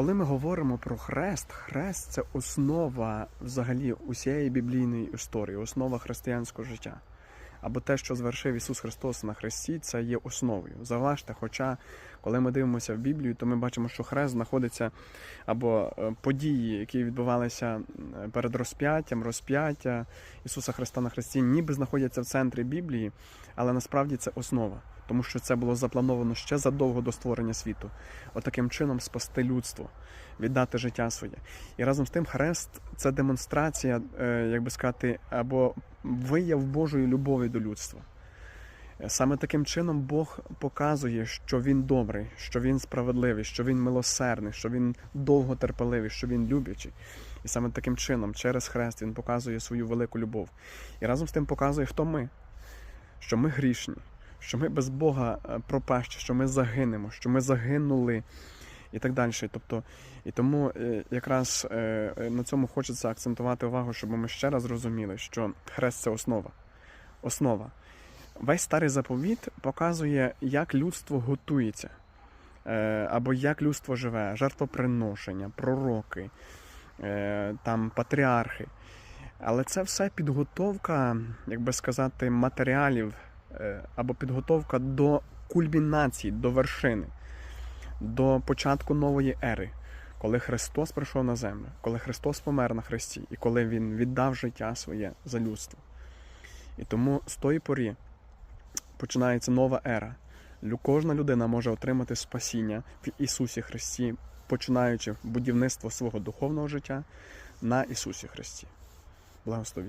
Коли ми говоримо про хрест, хрест це основа взагалі усієї біблійної історії, основа християнського життя. Або те, що звершив Ісус Христос на хресті, це є основою. Заважте, хоча коли ми дивимося в Біблію, то ми бачимо, що хрест знаходиться або е, події, які відбувалися е, перед розп'яттям, розп'яття Ісуса Христа на хресті, ніби знаходяться в центрі Біблії, але насправді це основа, тому що це було заплановано ще задовго до створення світу. Отаким чином спасти людство, віддати життя своє. І разом з тим, хрест це демонстрація, е, як би сказати, або вияв Божої любові до людства. Е, Саме таким чином Бог показує, що Він добрий, що Він справедливий, що Він милосердний, що Він довготерпеливий, що Він любячий. І саме таким чином, через хрест, Він показує свою велику любов. І разом з тим показує, хто ми, що ми грішні, що ми без Бога е, пропащі, що ми загинемо, що ми загинули і так далі. Тобто, і тому е, якраз е, на цьому хочеться акцентувати увагу, щоб ми ще раз розуміли, що хрест це основа. Основа. Весь старий заповіт показує, як людство готується, або як людство живе, жертвоприношення, пророки, там патріархи. Але це все підготовка, як би сказати, матеріалів або підготовка до кульмінації, до вершини, до початку нової ери, коли Христос прийшов на землю, коли Христос помер на хресті і коли Він віддав життя своє за людство. І тому з тої порі починається нова ера. Кожна людина може отримати спасіння в Ісусі Христі, починаючи будівництво свого духовного життя на Ісусі Христі. Благословіть.